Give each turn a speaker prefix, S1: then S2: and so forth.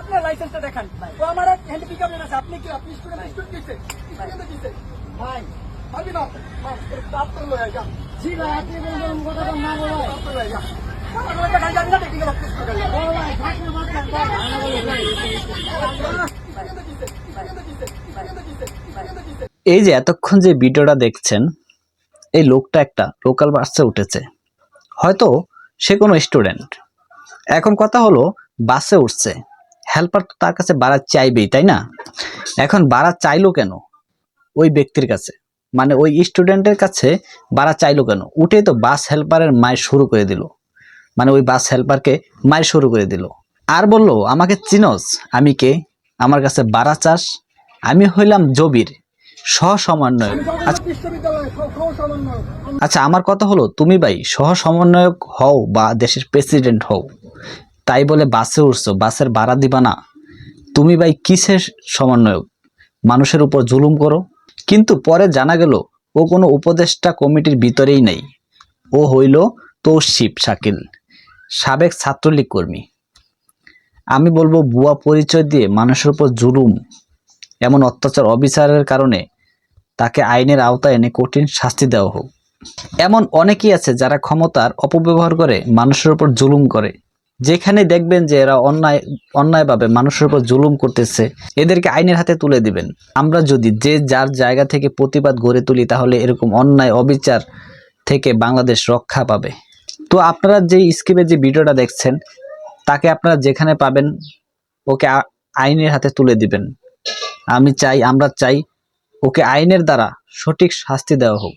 S1: আপনার লাইসেন্সটা দেখান ও আমার হ্যান্ড পিক আপ আছে আপনি কি আপনি স্টুডেন্ট স্টুডেন্ট কিসে স্টুডেন্ট কিসে ভাই পারবি না তো লয়ে যা জি ভাই আপনি বলবেন কথা না বলো তো লয়ে যা ভাই
S2: এই যে এতক্ষণ যে ভিডিওটা দেখছেন, এই লোকটা একটা লোকাল বাসে উঠেছে। হয়তো সে কোনো স্টুডেন্ট এখন কথা হলো বাসে উঠছে। হেল্পার তো তার কাছে বাড়া চাইবেই, তাই না? এখন বাড়া চাইলো কেন? ওই ব্যক্তির কাছে। মানে ওই স্টুডেন্টের কাছে বাড়া চাইলো কেন? উঠে তো বাস হেল্পারের মায়ের শুরু করে দিল। মানে ওই বাস হেল্পারকে মায়ের শুরু করে দিল। আর বলল, আমাকে চিনস, আমি কে? আমার কাছে বাড়া চাস? আমি হইলাম জবির। সহ সমন্বয়ক আচ্ছা। আচ্ছা আমার কথা হলো, তুমি ভাই সহ সমন্বয়ক হও বা দেশের প্রেসিডেন্ট হও, তাই বলে বাসে উঠছো, বাসের ভাড়া দিবা না। তুমি ভাই কিসের সমন্বয়ক? মানুষের উপর জুলুম করো। কিন্তু পরে জানা গেল, ও কোনো উপদেষ্টা কমিটির ভিতরেই নেই। ও হইল তৌশিব শাকিল, সাবেক ছাত্রলীগ কর্মী। আমি বলব, বুয়া পরিচয় দিয়ে মানুষের উপর জুলুম, এমন অত্যাচার, অবিচারের কারণে তাকে আইনের আওতায় এনে কঠিন শাস্তি দেওয়া হোক। এমন অনেকেই আছে যারা ক্ষমতার অপব্যবহার করে মানুষের উপর জুলুম করে। যেখানে দেখবেন যে এরা অন্যায়, অন্যায়ভাবে মানুষের উপর জুলুম করতেছে, এদেরকে আইনের হাতে তুলে দিবেন। আমরা যদি যে যার জায়গা থেকে প্রতিবাদ গড়ে তুলি, তাহলে এরকম অন্যায়, অবিচার থেকে বাংলাদেশ রক্ষা পাবে। তো আপনারা যে স্কিপে যে ভিডিওটা দেখছেন, তাকে আপনারা যেখানে পাবেন, ওকে আইনের হাতে তুলে দিবেন। আমি চাই, আমরা চাই ওকে আইনের দ্বারা সঠিক শাস্তি দেওয়া হোক।